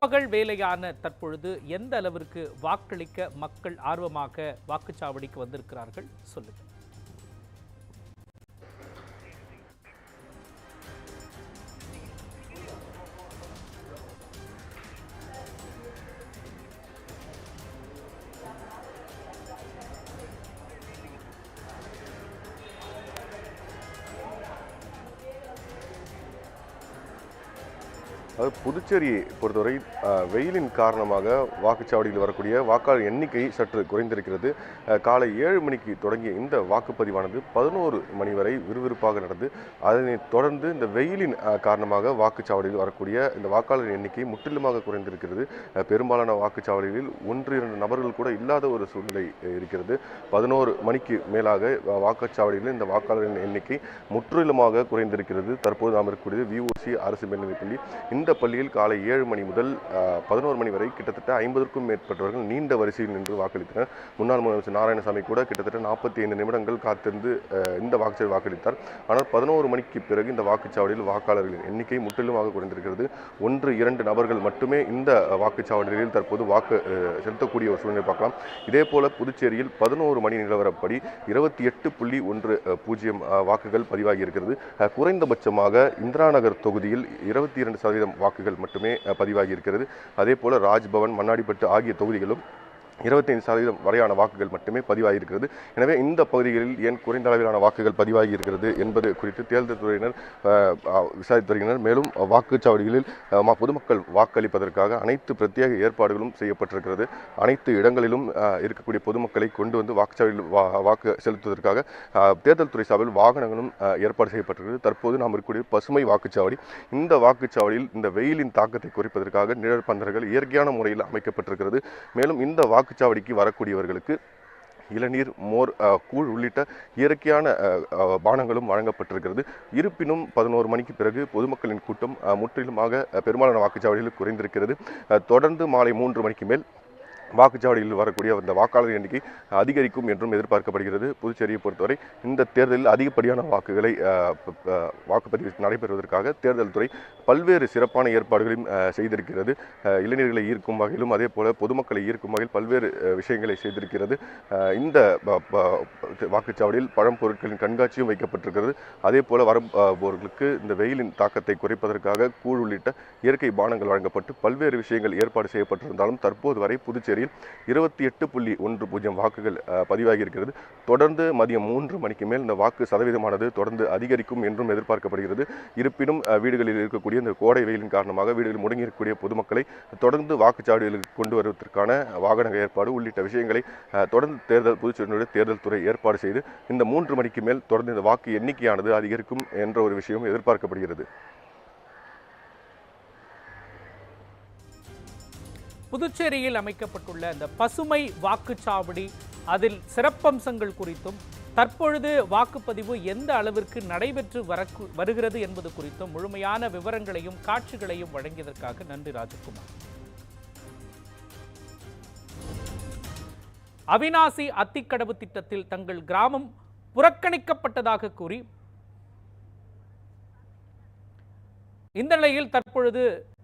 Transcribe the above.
பகல் வேலையான தற்பொழுது எந்த அளவிற்கு வாக்களிக்க மக்கள் ஆர்வமாக வாக்குச்சாவடிக்கு வந்திருக்கிறார்கள்? சொல்லுங்க. அது புதுச்சேரியை பொறுத்தவரை வெயிலின் காரணமாக வாக்குச்சாவடியில் வரக்கூடிய வாக்காளர் எண்ணிக்கை சற்று குறைந்திருக்கிறது. காலை ஏழு மணிக்கு தொடங்கிய இந்த வாக்குப்பதிவானது பதினோரு மணி வரை விறுவிறுப்பாக நடந்து அதனைத் தொடர்ந்து இந்த வெயிலின் காரணமாக வாக்குச்சாவடியில் வரக்கூடிய இந்த வாக்காளர் எண்ணிக்கை முற்றிலுமாக குறைந்திருக்கிறது. பெரும்பாலான வாக்குச்சாவடிகளில் ஒன்று இரண்டு நபர்கள் கூட இல்லாத ஒரு சூழ்நிலை இருக்கிறது. பதினோரு மணிக்கு மேலாக வாக்குச்சாவடிகளில் இந்த வாக்காளரின் எண்ணிக்கை முற்றிலுமாக குறைந்திருக்கிறது. தற்போது நாம் இருக்கக்கூடியது விஓசி அரசு மேல்நிலைப்பள்ளி. பள்ளி இந்த பள்ளியில் காலை ஏழு மணி முதல் பதினோரு மணி வரை கிட்டத்தட்ட ஐம்பதுக்கும் மேற்பட்டவர்கள் நீண்ட வரிசையில் நின்று வாக்களித்தனர். முன்னாள் முதலமைச்சர் நாராயணசாமி கூட கிட்டத்தட்ட நாற்பத்தி ஐந்து நிமிடங்கள் காத்திருந்து இந்த வாக்குச்சாவடி வாக்களித்தார். ஆனால் பதினோரு மணிக்கு பிறகு இந்த வாக்குச்சாவடியில் வாக்காளர்களின் எண்ணிக்கை முற்றிலுமாக குறைந்திருக்கிறது. ஒன்று இரண்டு நபர்கள் மட்டுமே இந்த வாக்குச்சாவடிகளில் தற்போது வாக்கு செலுத்தக்கூடிய ஒரு சூழ்நிலை பார்க்கலாம். இதே போல புதுச்சேரியில் பதினோரு மணி நிலவரப்படி இருபத்தி எட்டு புள்ளி ஒன்று பூஜ்ஜியம் வாக்குகள் பதிவாகி இருக்கிறது குறைந்தபட்சமாக இந்திரா நகர் தொகுதியில் இருபத்தி இரண்டு சதவீதம் வாக்குகள் மட்டுமே பதிவாகி இருக்கிறது. அதே போல ராஜ்பவன் மண்ணாடிப்பட்டு ஆகிய தொகுதிகளும் இருபத்தைந்து சதவீதம் வரையான வாக்குகள் மட்டுமே பதிவாகியிருக்கிறது. எனவே இந்த பகுதிகளில் ஏன் குறைந்த அளவிலான வாக்குகள் பதிவாகி இருக்கிறது என்பது குறித்து தேர்தல் துறையினர் விசாரித்து வருகின்றனர் மேலும் வாக்குச்சாவடிகளில் பொதுமக்கள் வாக்களிப்பதற்காக அனைத்து பிரத்யேக ஏற்பாடுகளும் செய்யப்பட்டிருக்கிறது. அனைத்து இடங்களிலும் இருக்கக்கூடிய பொதுமக்களை கொண்டு வந்து வாக்குச்சாவடியில் வா- வாக்கு செலுத்துவதற்காக தேர்தல் துறை சார்பில் வாகனங்களும் ஏற்பாடு செய்யப்பட்டிருக்கிறது. தற்போது நாம் இருக்கக்கூடிய பசுமை வாக்குச்சாவடி இந்த வாக்குச்சாவடியில் இந்த வெயிலின் தாக்கத்தை குறைப்பதற்காக நிழற்பந்தர்கள் இயற்கையான முறையில் அமைக்கப்பட்டிருக்கிறது. மேலும் இந்த வாக்கு வாக்குச்சாவடிக்கு வரக்கூடியவர்களுக்கு இளநீர் மோர் அஹ், கூழ் உள்ளிட்ட இயற்கையான பானங்களும் வழங்கப்பட்டிருக்கிறது. இருப்பினும் பதினோரு மணிக்கு பிறகு பொதுமக்களின் கூட்டம் முற்றிலுமாக பெரும்பாலான வாக்குச்சாவடிகளில் குறைந்திருக்கிறது. தொடர்ந்து மாலை மூன்று மணிக்கு மேல் வாக்குச்சாவடியில் வரக்கூடிய அந்த வாக்காளர் எண்ணிக்கை அதிகரிக்கும் என்றும் எதிர்பார்க்கப்படுகிறது. புதுச்சேரியை பொறுத்தவரை இந்த தேர்தலில் அதிகப்படியான வாக்குகளை வாக்குப்பதிவு நடைபெறுவதற்காக தேர்தல் துறை பல்வேறு சிறப்பான ஏற்பாடுகளையும் செய்திருக்கிறது. இளைஞர்களை ஈர்க்கும் வகையிலும் அதே போல பொதுமக்களை ஈர்க்கும் வகையில் பல்வேறு விஷயங்களை செய்திருக்கிறது. இந்த வாக்குச்சாவடியில் பழம் வாக்குச்சாவடியில் பழம்பொருட்களின் கண்காட்சியும் வைக்கப்பட்டிருக்கிறது. அதே போல வருபவர்களுக்கு இந்த வெயிலின் தாக்கத்தை குறைப்பதற்காக கூழ் உள்ளிட்ட இயற்கை பானங்கள் வழங்கப்பட்டு பல்வேறு விஷயங்கள் ஏற்பாடு செய்யப்பட்டிருந்தாலும் தற்போது வரை புதுச்சேரி புதுச்சேரியில் இருபத்தி எட்டு புள்ளி ஒன்று பூஜ்ஜியம் வாக்குகள் பதிவாகி இருக்கிறது தொடர்ந்து மதியம் மூன்று மணிக்கு மேல் இந்த வாக்கு சதவீதமானது தொடர்ந்து அதிகரிக்கும் என்றும் எதிர்பார்க்கப்படுகிறது. இருப்பினும் வீடுகளில் இருக்கக்கூடிய இந்த கோடை வெயிலின் காரணமாக வீடுகளில் முடங்கியிருக்கக்கூடிய பொதுமக்களை தொடர்ந்து வாக்குச்சாவடிகளுக்கு கொண்டு வருவதற்கான வாகன ஏற்பாடு உள்ளிட்ட விஷயங்களை தொடர்ந்து தேர்தல் புதுச்சேரியினுடைய தேர்தல் துறை ஏற்பாடு செய்து இந்த மூன்று மணிக்கு மேல் தொடர்ந்து இந்த வாக்கு எண்ணிக்கையானது அதிகரிக்கும் என்ற ஒரு விஷயம் எதிர்பார்க்கப்படுகிறது. புதுச்சேரியில் அமைக்கப்பட்டுள்ள இந்த பசுமை வாக்குச்சாவடி அதில் சிறப்பம்சங்கள் குறித்தும் தற்பொழுது வாக்குப்பதிவு எந்த அளவிற்கு நடைபெற்று வரக்கு வருகிறது என்பது குறித்தும் முழுமையான விவரங்களையும் காட்சிகளையும் வழங்கியதற்காக நன்றி ராஜகுமார். அவினாசி அத்திக்கடவு திட்டத்தில் தங்கள் கிராமம் புறக்கணிக்கப்பட்டதாக கூறி இந்த நிலையில் தற்பொழுது